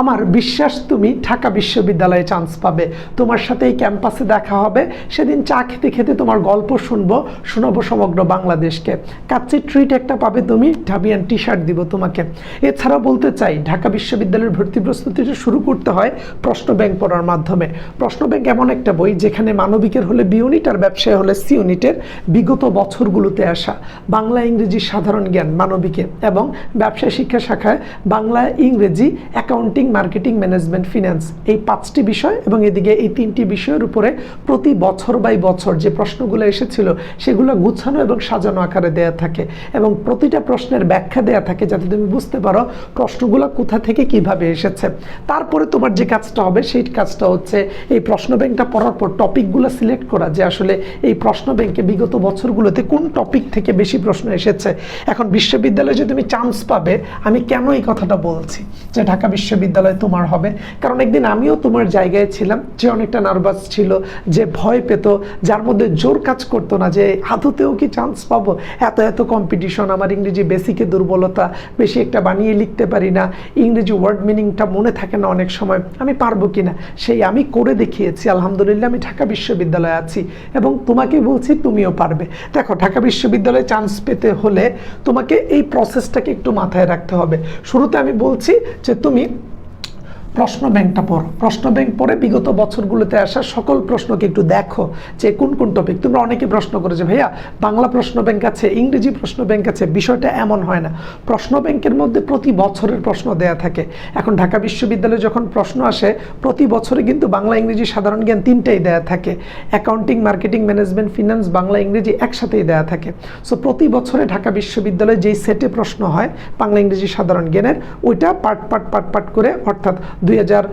আমার বিশ্বাস, তুমি ঢাকা বিশ্ববিদ্যালয়ে চান্স পাবে। তোমার সাথে এই ক্যাম্পাসে দেখা হবে। সেদিন চা খেতে খেতে তোমার গল্প শুনব, শোনাবো সমগ্র বাংলাদেশকে। কাচ্চি ট্রিট একটা পাবে তুমি, ঢাবিয়ান টি শার্ট দিব তোমাকে। এছাড়া বলতে চাই, ঢাকা বিশ্ববিদ্যালয়ের ভর্তি প্রস্তুতিটা শুরু করতে হয়, প্রশ্ন ব্যাংক পড়ার মাধ্যমে। প্রশ্ন ব্যাংক এমন একটা বই যেখানে মানবিকের হলে বি ইউনিট আর ব্যবসায় হলে সি ইউনিটের বিগত বছরগুলোতে আসা। বাংলা, ইংরেজি সাধারণ জ্ঞান মানবিকে এবং ব্যবসায় শিক্ষা শাখায় বাংলা, ইংরেজি অ্যাকাউন্টিং মার্কেটিং ম্যানেজমেন্ট ফিনান্স এই পাঁচটি বিষয় এবং এদিকে এই তিনটি বিষয়ের উপরে প্রতি বছর বাই বছর যে প্রশ্নগুলো এসেছিল, সেগুলো গুছানো এবং সাজানো আকারে দেয়া থাকে এবং প্রতিটা প্রশ্নের ব্যাখ্যা দেয়া থাকে যাতে তুমি বুঝতে পারো প্রশ্নগুলো কোথা থেকে কীভাবে এসেছে। তারপরে তোমার যে কাজটা হবে, সেই কাজটা হচ্ছে এই প্রশ্ন ব্যাংকটা পড়ার পর টপিকগুলো সিলেক্ট করা যে আসলে এই প্রশ্ন ব্যাংকে বিগত বছরগুলোতে কোন টপিক থেকে বেশি প্রশ্ন এসেছে। এখন বিশ্ববিদ্যালয়ে যে তুমি চান্স পাবে, আমি কেন এই কথাটা বলছি? যে ঢাকা বিশ্ববিদ্যালয় তোমার হবে। কারণ একদিন আমিও তোমার জায়গায় ছিলাম, যে অনেকটা নার্ভাস ছিল, যে ভয় পেত, যার মধ্যে জোর কাজ করতো না, যে আদতেও কি চান্স পাবো? এত এত কম্পিটিশন আমার ইংরেজি বেসিকে দুর্বলতা, বেশি একটা বানিয়ে লিখতে পারি না, ইংরেজি ওয়ার্ড মিনিংটা মনে থাকে না অনেক সময়, আমি পারব কি না সেই আমি করে দেখিয়েছি, আলহামদুলিল্লাহ আমি ঢাকা বিশ্ববিদ্যালয়ে আছি, এবং তোমাকে বলছি তুমিও পারবে। দেখো, ঢাকা বিশ্ববিদ্যালয়ে চান্স পেতে হলে তোমাকে এই প্রসেসটাকে একটু মাথায় রাখতে হবে। শুরুতে আমি বলছি যে তুমি প্রশ্ন ব্যাংকটা পড়ো। প্রশ্ন ব্যাংক পড়ে বিগত বছরগুলোতে আসা সকল প্রশ্নকে একটু দেখো যে কোন কোন টপিক তোমরা অনেকে প্রশ্ন করেছে, ভাইয়া, বাংলা প্রশ্ন ব্যাংক আছে, ইংরেজি প্রশ্ন ব্যাংক আছে, বিষয়টা এমন হয় না। প্রশ্ন ব্যাংকের মধ্যে প্রতি বছরের প্রশ্ন দেয়া থাকে। এখন ঢাকা বিশ্ববিদ্যালয়ে যখন প্রশ্ন আসে, প্রতি বছরে কিন্তু বাংলা, ইংরেজি সাধারণ জ্ঞান তিনটাই দেয়া থাকে। Accounting marketing management finance Bangla, ইংরেজি একসাথেই দেয়া থাকে। সো প্রতি বছরে ঢাকা বিশ্ববিদ্যালয়ে যেই সেটে প্রশ্ন হয়, বাংলা, ইংরেজি সাধারণ জ্ঞানের, ওইটা পার্ট পার্ট পার্ট পার্ট করে, অর্থাৎ দুই হাজার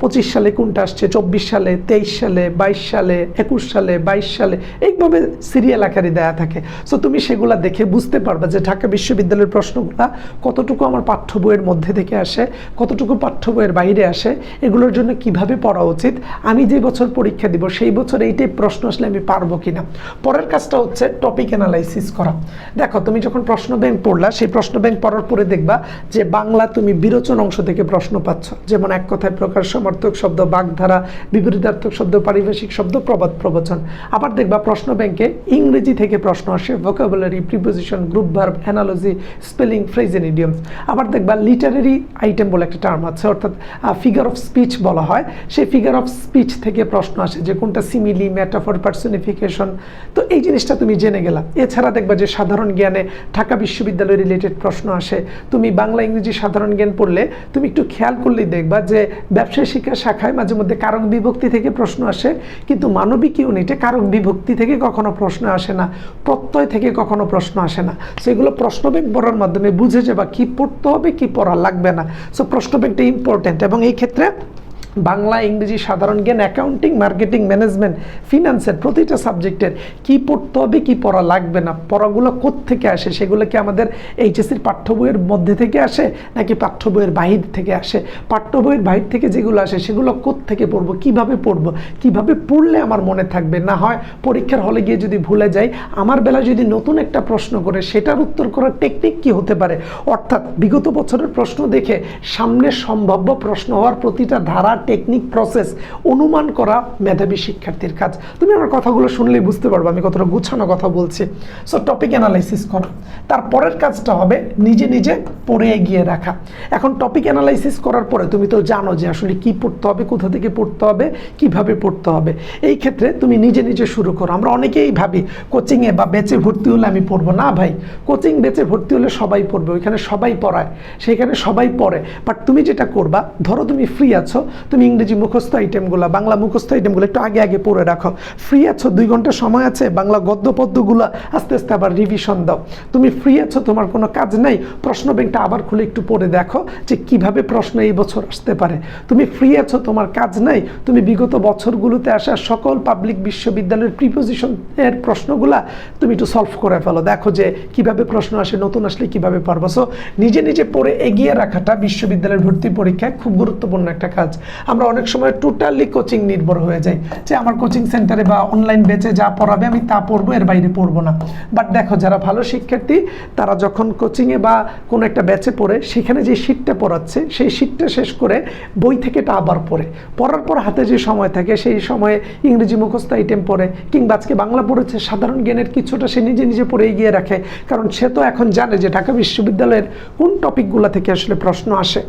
পঁচিশ সালে কোনটা আসছে, চব্বিশ সালে, তেইশ সালে, বাইশ সালে, একুশ সালে, বাইশ সালে, এইভাবে সিরিয়াল আকারে দেয়া থাকে। সো তুমি সেগুলা দেখে বুঝতে পারবে যে ঢাকা বিশ্ববিদ্যালয়ের প্রশ্নগুলা কতটুকু আমার পাঠ্য বইয়ের মধ্যে থেকে আসে, কতটুকু পাঠ্য বইয়ের বাইরে আসে, এগুলোর জন্য কীভাবে পড়া উচিত, আমি যে বছর পরীক্ষা দিব, সেই বছর এইটাই প্রশ্ন আসলে আমি পারব কিনা। পরের কাজটা হচ্ছে টপিক অ্যানালাইসিস করা। দেখো, তুমি যখন প্রশ্ন ব্যাংক পড়লা, সেই প্রশ্ন ব্যাংক পড়ার পরে দেখবা যে বাংলা তুমি বিরোচন অংশ থেকে প্রশ্ন পাচ্ছ। যেমন এক কথায় প্রকার সমর্থক শব্দ, বাগধারা, বিপরীতার্থক শব্দ, পারিভাষিক শব্দ, প্রবাদ, প্রবচন। আবার দেখবা প্রশ্ন ব্যাংকে ইংরেজি থেকে প্রশ্ন আসে vocabulary preposition group verb analogy spelling phrase and idioms আবার দেখবা লিটারেরি আইটেম বলে একটা টার্ম আছে, অর্থাৎ ফিগার অফ স্পিচ বলা হয়। সেই ফিগার অফ স্পিচ থেকে প্রশ্ন আসে যে কোনটা সিমিলি ম্যাটাফর পার্সনিফিকেশন তো এই জিনিসটা তুমি জেনে গেলা। এছাড়া দেখবা যে সাধারণ জ্ঞানে ঢাকা বিশ্ববিদ্যালয় রিলেটেড প্রশ্ন আসে। তুমি বাংলা ইংরেজি সাধারণ জ্ঞান পড়লে তুমি একটু খেয়াল করলেই দেখবা যে ব্যবসায় শিক্ষা শাখায় মাঝে মধ্যে কারক বিভক্তি থেকে প্রশ্ন আসে, কিন্তু মানবিক ইউনিটে কারক বিভক্তি থেকে কখনো প্রশ্ন আসে না, প্রত্যয় থেকে কখনো প্রশ্ন আসে না। সেগুলো প্রশ্ন ব্যাংক পড়ার মাধ্যমে বুঝে যাবা কি পড়তে হবে, কি পড়া লাগবে না। সো প্রশ্ন ব্যাংকটা ইম্পর্টেন্ট এবং এই ক্ষেত্রে বাংলা, ইংরেজি, সাধারণ জ্ঞান অ্যাকাউন্টিং মার্কেটিং ম্যানেজমেন্ট ফিনান্সের প্রতিটা সাবজেক্টের কি পড়তে হবে, কি পড়া লাগবে না, পড়াগুলো থেকে আসে, সেগুলো কি আমাদের এইচএসির পাঠ্য বইয়ের মধ্যে থেকে আসে, নাকি পাঠ্য বইয়ের বাহির থেকে আসে? পাঠ্য বইয়ের বাহির থেকে যেগুলো আসে, সেগুলো থেকে পড়ব, কীভাবে পড়ব? কীভাবে পড়লে আমার মনে থাকবে? না হয় পরীক্ষার হলে গিয়ে যদি ভুলে যাই, আমার বেলা যদি নতুন একটা প্রশ্ন করে, সেটার উত্তর করার টেকনিক কি হতে পারে? অর্থাৎ বিগত বছরের প্রশ্ন দেখে সামনে সম্ভাব্য প্রশ্ন হওয়ার প্রতিটা ধারা টেকনিক প্রসেস অনুমান করা মেধাবী শিক্ষার্থীর কাজ। তুমি আমার কথাগুলো শুনলেই বুঝতে পারব আমি কতটা গুছানো কথা বলছি। সো টপিক অ্যানালাইসিস করো। তারপরের কাজটা হবে নিজে নিজে পড়ে এগিয়ে রাখা। এখন টপিক অ্যানালাইসিস করার পরে তুমি তো জানো যে আসলে কি পড়তে হবে, কোথা থেকে পড়তে হবে, কীভাবে পড়তে হবে। এই ক্ষেত্রে তুমি নিজে নিজে শুরু করো। আমরা অনেকেই ভাবি কোচিংয়ে বা বেচে ভর্তি হলে আমি পড়ব? না ভাই, কোচিং বেচে ভর্তি হলে সবাই পড়বে, ওইখানে সবাই পড়ায়, সেইখানে সবাই পড়ে। বাট তুমি যেটা করবা, ধরো তুমি ফ্রি আছো তুমি ইংরেজি মুখস্থ আইটেমগুলো বাংলা মুখস্থ আইটেমগুলো একটু আগে আগে পড়ে রাখো। ফ্রি আছো, দুই ঘণ্টা সময় আছে, বাংলা গদ্য পদ্যগুলো আস্তে আস্তে আবার রিভিশন দাও। তুমি ফ্রি আছো, তোমার কোনো কাজ নেই প্রশ্ন ব্যাংকটা আবার খুলে একটু পড়ে দেখো যে কীভাবে প্রশ্ন এই বছর আসতে পারে। তুমি ফ্রি আছো, তোমার কাজ নাই, তুমি বিগত বছরগুলোতে আসা সকল পাবলিক বিশ্ববিদ্যালয়ের প্রিপোজিশন এর প্রশ্নগুলা তুমি একটু সলভ করে ফেলো। দেখো যে কীভাবে প্রশ্ন আসে, নতুন আসলে কীভাবে পারব। সো নিজে নিজে পড়ে এগিয়ে রাখাটা বিশ্ববিদ্যালয়ের ভর্তি পরীক্ষায় খুব গুরুত্বপূর্ণ একটা কাজ। আমরা অনেক সময় টোটালি কোচিং নির্ভর হয়ে যাই। যে আমার কোচিং সেন্টারে বা অনলাইন বেচে যা পড়াবে আমি তা পড়ব, এর বাইরে পড়ব না। বাট দেখো, যারা ভালো শিক্ষার্থী, তারা যখন কোচিংয়ে বা কোনো একটা ব্যাচে পড়ে, সেখানে যে শীটটা পড়াচ্ছে, সেই শীটটা শেষ করে বই থেকে এটা আবার পড়ে। পড়ার পর হাতে যে সময় থাকে, সেই সময়ে ইংরেজি মুখস্থ আইটেম পড়ে, কিংবা আজকে বাংলা পড়েছে, সাধারণ জ্ঞানের কিছুটা সে নিজে নিজে পড়ে এগিয়ে রাখে। কারণ সে তো এখন জানে যে ঢাকা বিশ্ববিদ্যালয়ের কোন টপিকগুলো থেকে আসলে প্রশ্ন আসে।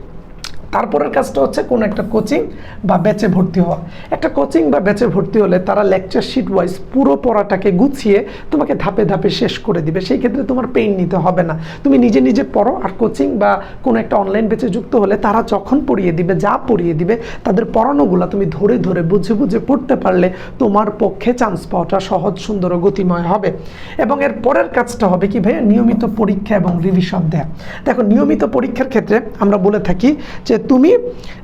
তারপরের কাজটা হচ্ছে কোনো একটা কোচিং বা ব্যাচে ভর্তি হওয়া। একটা কোচিং বা ব্যাচে ভর্তি হলে তারা লেকচার শিট ওয়াইজ পুরো পড়াটাকে গুছিয়ে তোমাকে ধাপে ধাপে শেষ করে দিবে। সেই ক্ষেত্রে তোমার পেইন নিতে হবে না। তুমি নিজে নিজে পড়ো আর কোচিং বা কোনো একটা অনলাইন ব্যাচে যুক্ত হলে তারা যখন পড়িয়ে দিবে, যা পড়িয়ে দিবে, তাদের পড়ানোগুলো তুমি ধরে ধরে বুঝে বুঝে পড়তে পারলে তোমার পক্ষে চান্স পাওয়াটা সহজ, সুন্দর ও গতিময় হবে। এবং এর পরের কাজটা হবে কি ভাইয়া? নিয়মিত পরীক্ষা এবং রিভিশন দেয়া। দেখো, নিয়মিত পরীক্ষার ক্ষেত্রে আমরা বলে থাকি যে তুমি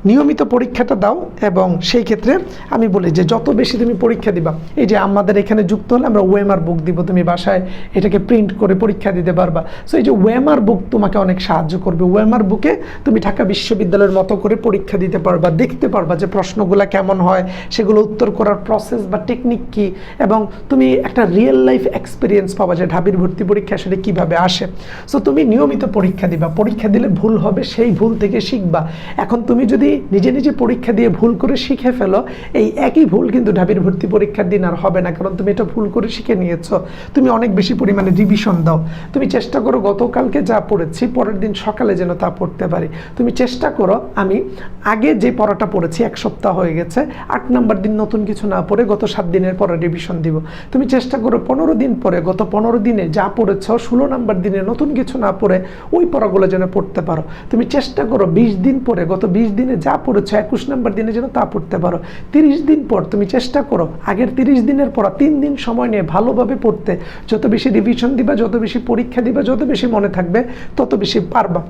নিয়মিত পরীক্ষাটা দাও এবং সেই ক্ষেত্রে আমি বলি যে যত বেশি তুমি পরীক্ষা দিবা, এই যে আমাদের এখানে যুক্ত হলে আমরা ওয়েমার বুক দিব, তুমি বাসায় এটাকে প্রিন্ট করে পরীক্ষা দিতে পারবা। সো এই যে ওয়েমার বুক তোমাকে অনেক সাহায্য করবে। ওয়েমার বুকে তুমি ঢাকা বিশ্ববিদ্যালয়ের মতো করে পরীক্ষা দিতে পারবা, দেখতে পারবা যে প্রশ্নগুলো কেমন হয়, সেগুলো উত্তর করার প্রসেস বা টেকনিক কি, এবং তুমি একটা রিয়েল লাইফ এক্সপিরিয়েন্স পাবা যে ঢাবির ভর্তি পরীক্ষা আসলে কীভাবে আসে। সো তুমি নিয়মিত পরীক্ষা দিবা। পরীক্ষা দিলে ভুল হবে, সেই ভুল থেকে শিখবা। এখন তুমি যদি নিজে নিজে পরীক্ষা দিয়ে ভুল করে শিখে ফেলো, এই একই ভুল কিন্তু ঢাবির ভর্তি পরীক্ষার দিন আর হবে না, কারণ তুমি এটা ভুল করে শিখে নিয়েছো। তুমি অনেক বেশি পরিমাণে রিভিশন দাও। তুমি চেষ্টা করো গতকালকে যা পড়েছি, পরের দিন সকালে যেন তা পড়তে পারি। তুমি চেষ্টা করো, আমি আগে যে পড়াটা পড়েছি, এক সপ্তাহ হয়ে গেছে, আট নাম্বার দিন নতুন কিছু না পড়ে গত সাত দিনের পরে রিভিশন দিব। তুমি চেষ্টা করো পনেরো দিন পরে, গত পনেরো দিনে যা পড়েছ, ষোলো নম্বর দিনে নতুন কিছু না পড়ে, ওই পড়াগুলো যেন পড়তে পারো। তুমি চেষ্টা করো বিশ দিন পরে গত বিশ দিনে যা পড়েছো, একুশ নম্বর দিনে যেন তা পড়তে পারো। তিরিশ দিন পর তুমি চেষ্টা করো, আগের তিরিশ দিনের পর, তিন দিন সময় নিয়ে ভালোভাবে পড়তে। যত বেশি রিভিশন দিবা, যত বেশি পরীক্ষা দিবা, যত বেশি মনে থাকবে, তত বেশি পারবা।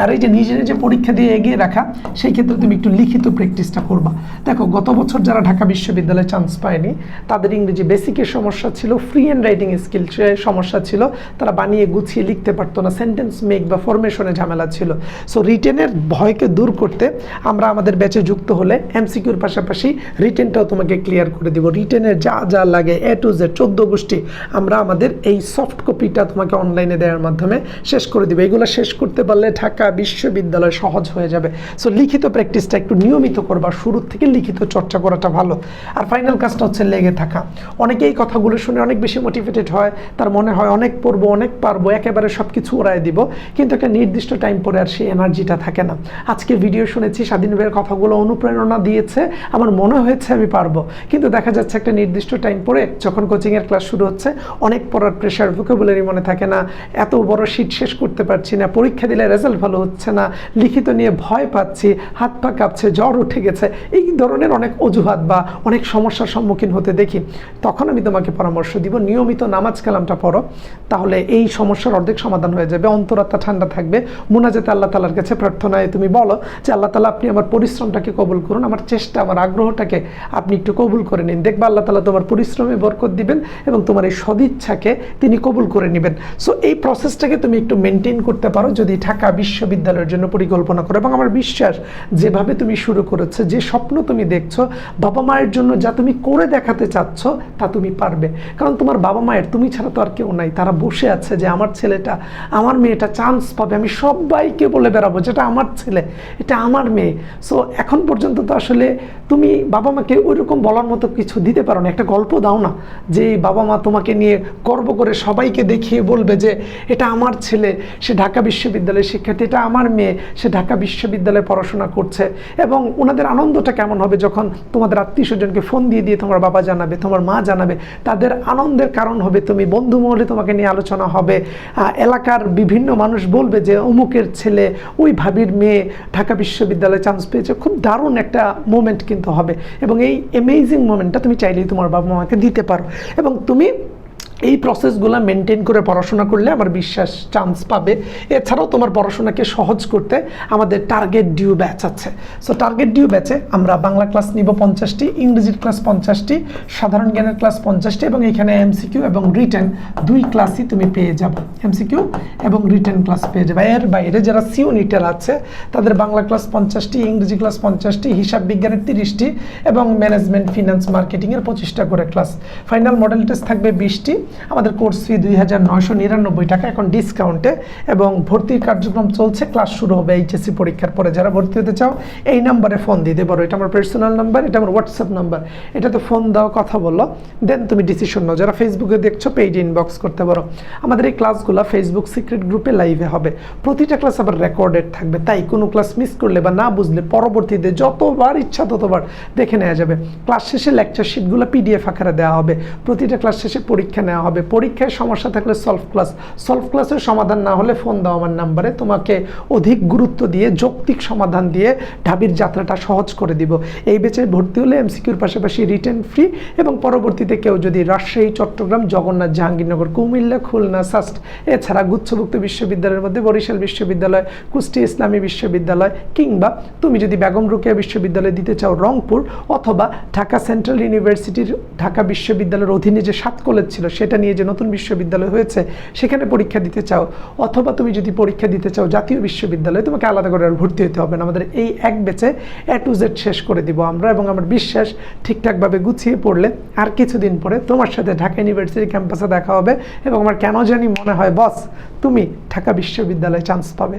আর এই যে নিজে নিজে পরীক্ষা দিয়ে এগিয়ে রাখা, সেই ক্ষেত্রে তুমি একটু লিখিত প্র্যাকটিসটা করবা। দেখো, গত বছর যারা ঢাকা বিশ্ববিদ্যালয়ে চান্স পায়নি, তাদের ইংরেজি বেসিকের সমস্যা ছিল ফ্রি অ্যান্ড রাইটিং স্কিল সমস্যা ছিল, তারা বানিয়ে গুছিয়ে লিখতে পারতো না সেন্টেন্স মেক বা ফরমেশনে ঝামেলা ছিল। সো রিটেনের ভয়কে দূর করতে আমরা আমাদের ব্যাচে যুক্ত হলে এমসিকিউর পাশাপাশি রিটেনটাও তোমাকে ক্লিয়ার করে দিব। রিটেনের যা যা লাগে এ টু জেড চোদ্দ গোষ্ঠী, আমরা আমাদের এই সফট কপিটা তোমাকে অনলাইনে দেওয়ার মাধ্যমে শেষ করে দিব। এগুলো শেষ করতে পারলে ঢাকা বিশ্ববিদ্যালয় সহজ হয়ে যাবে। সো লিখিত প্র্যাকটিসটা একটু নিয়মিত করবা। শুরুর থেকে লিখিত চর্চা করাটা ভালো। আর ফাইনাল কাজটা হচ্ছে লেগে থাকা। অনেকেই এই কথাগুলো শুনে অনেক বেশি মোটিভেটেড হয়। তার মনে হয় অনেক পড়ব, অনেক পারব, একেবারে সব কিছু ওড়ায় দিব। কিন্তু একটা নির্দিষ্ট টাইম পরে আর সেই এনার্জিটা থাকে না। আজকে ভিডিও শুনেছি, স্বাধীন ভাইয়ের কথাগুলো অনুপ্রেরণা দিয়েছে। আমার মনে হয়েছে আমি পারব। কিন্তু দেখা যাচ্ছে একটা নির্দিষ্ট টাইম পরে যখন কোচিংয়ের ক্লাস শুরু হচ্ছে, অনেক পড়ার প্রেশার ভোকেবুলারি মনে থাকে না। এত বড় শীট শেষ করতে পারছি না। পরীক্ষা দিলে রেজাল্ট ভালো হচ্ছে না, লিখিত নিয়ে ভয় পাচ্ছি, হাত পা কাঁপছে, জ্বর উঠে গেছে, এই ধরনের অনেক অজুহাত বা অনেক সমস্যার সম্মুখীন হতে দেখি। তখন আমি তোমাকে পরামর্শ দিব, নিয়মিত নামাজ কালামটা পড়ো, তাহলে এই সমস্যার অর্ধেক সমাধান হয়ে যাবে, অন্তরাত্মা ঠান্ডা থাকবে, মোনাজাতে আল্লাহ তালার কাছে প্রার্থনায় তুমি বলো যে, আল্লাহ তালা আপনি আমার পরিশ্রমটাকে কবুল করুন, আমার চেষ্টা, আমার আগ্রহটাকে আপনি একটু কবুল করে নিন। দেখবা আল্লাহ তালা তোমার পরিশ্রমে বরকত দিবেন এবং তোমার এই সদিচ্ছাকে তিনি কবুল করে নেবেন। সো এই প্রসেসটাকে তুমি একটু মেনটেন করতে পারো, যদি ঢাকা বিশ্ববিদ্যালয়ের জন্য পরিকল্পনা করো এবং আমার বিশ্বাস, যেভাবে তুমি শুরু করেছ, যে স্বপ্ন তুমি দেখছ, বাবা মায়ের জন্য যা তুমি করে দেখাতে চাচ্ছ, তা তুমি পারবে। কারণ তোমার বাবা মায়ের, তুমি ছাড়া তো আর কেউ নাই। তারা বসে আছে যে আমার ছেলেটা, আমার মেয়েটা চান্স পাবে। আমি সবাইকে বলে বেড়াবো, যেটা আমার ছেলে, এটা আমার মেয়ে। সো এখন পর্যন্ত তো আসলে তুমি বাবা মাকে ওইরকম বলার মতো কিছু দিতে পারো না। একটা গল্প দাও না, যে বাবা মা তোমাকে নিয়ে গর্ব করে সবাইকে দেখিয়ে বলবে যে এটা আমার ছেলে, সে ঢাকা বিশ্ববিদ্যালয়ের শিক্ষার্থী এটা আমার মেয়ে, সে ঢাকা বিশ্ববিদ্যালয়ে পড়াশোনা করছে এবং ওনাদের আনন্দটা কেমন হবে যখন তোমাদের আত্মীয় স্বজনকে ফোন দিয়ে দিয়ে তোমার বাবা জানাবে, তোমার মা জানাবে, তাদের আনন্দের কারণ হবে তুমি বন্ধু মহলে তোমাকে নিয়ে আলোচনা হবে। এলাকার বিভিন্ন মানুষ বলবে যে, অমুকের ছেলে, ওই ভাবির মেয়ে ঢাকা বিশ্ববিদ্যালয়ে চান্স পেয়েছে। খুব দারুণ একটা মোমেন্ট কিন্তু হবে এবং এই অ্যামেজিং মোমেন্টটা তুমি চাইলেই তোমার বাবা মাকে দিতে পারো। এবং তুমি এই প্রসেসগুলো মেনটেন করে পড়াশোনা করলে আমার বিশ্বাস চান্স পাবে। এছাড়াও তোমার পড়াশোনাকে সহজ করতে আমাদের টার্গেট ডিউ ব্যাচ আছে। সো টার্গেট ডিউ ব্যাচে আমরা বাংলা ক্লাস নিব পঞ্চাশটি, ইংরেজির ক্লাস পঞ্চাশটি, সাধারণ জ্ঞানের ক্লাস পঞ্চাশটি এবং এখানে এমসিকিউ এবং রিটেন দুই ক্লাসই তুমি পেয়ে যাবে। এমসিকিউ এবং রিটেন ক্লাস পেয়ে যাবে। এর বাইরে যারা সি ইউনিটের আছে, তাদের বাংলা ক্লাস পঞ্চাশটি, ইংরেজি ক্লাস পঞ্চাশটি, হিসাব বিজ্ঞানের তিরিশটি এবং ম্যানেজমেন্ট ফিনান্স মার্কেটিংয়ের পঁচিশটা করে ক্লাস ফাইনাল মডেল টেস্ট থাকবে বিশটি। আমাদের কোর্স ফি দুই হাজার নয়শো নিরানব্বই টাকা। এখন ডিসকাউন্টে এবং ভর্তির কার্যক্রম চলছে, ক্লাস শুরু হবে এইচএসসি পরীক্ষার পরে। যারা ভর্তি হতে চাও, এই নাম্বারে ফোন দিতে পারো এটা আমার পার্সোনাল নাম্বার এটা আমার হোয়াটসঅ্যাপ নাম্বার এটাতে ফোন দাও, কথা বলো দেন তুমি ডিসিশন নাও। যারা ফেসবুকে দেখছ পেজে ইনবক্স করতে পারো। আমাদের এই ক্লাসগুলো ফেসবুক সিক্রেট গ্রুপে লাইভে হবে। প্রতিটা ক্লাস আবার রেকর্ডেড থাকবে। তাই কোনো ক্লাস মিস করলে বা না বুঝলে, পরবর্তীতে যতবার ইচ্ছা ততবার দেখে নেওয়া যাবে। ক্লাস শেষে লেকচার শিটগুলো পিডিএফ আকারে দেওয়া হবে। প্রতিটা ক্লাস শেষে পরীক্ষা নেওয়া হবে। পরীক্ষায় সমস্যা থাকলে সলভ ক্লাস সলভ ক্লাসের সমাধান না হলে ফোন দাও আমার নাম্বারে তোমাকে অধিক গুরুত্ব দিয়ে, যৌক্তিক সমাধান দিয়ে ঢাবির যাত্রাটা সহজ করে দিব। এই বেচে ভর্তি হলে এমসিকিউর পাশাপাশি রিটার্ন ফ্রি এবং পরবর্তীতে কেউ যদি রাজশাহী, চট্টগ্রাম, জগন্নাথ, জাহাঙ্গীরনগর, কুমিল্লা, খুলনা, সাস্ট, এছাড়া গুচ্ছভুক্ত বিশ্ববিদ্যালয়ের মধ্যে বরিশাল বিশ্ববিদ্যালয় কুষ্টিয়া ইসলামী বিশ্ববিদ্যালয় কিংবা তুমি যদি বেগম রোকেয়া বিশ্ববিদ্যালয়ে দিতে চাও রংপুর অথবা ঢাকা সেন্ট্রাল ইউনিভার্সিটির ঢাকা বিশ্ববিদ্যালয়ের অধীনে যে সাত কলেজ ছিল সেটা নিয়ে যে নতুন বিশ্ববিদ্যালয় হয়েছে, সেখানে পরীক্ষা দিতে চাও, অথবা তুমি যদি পরীক্ষা দিতে চাও জাতীয় বিশ্ববিদ্যালয়ে, তোমাকে আলাদা করে আর ভর্তি হতে হবে না। আমাদের এই এক বেচে এ টু জেড শেষ করে দিব আমরা এবং আমার বিশ্বাস ঠিকঠাকভাবে গুছিয়ে পড়লে আর কিছুদিন পরে তোমার সাথে ঢাকা ইউনিভার্সিটি ক্যাম্পাসে দেখা হবে এবং আমার কেন জানি মনে হয়, বস, তুমি ঢাকা বিশ্ববিদ্যালয়ে চান্স পাবে।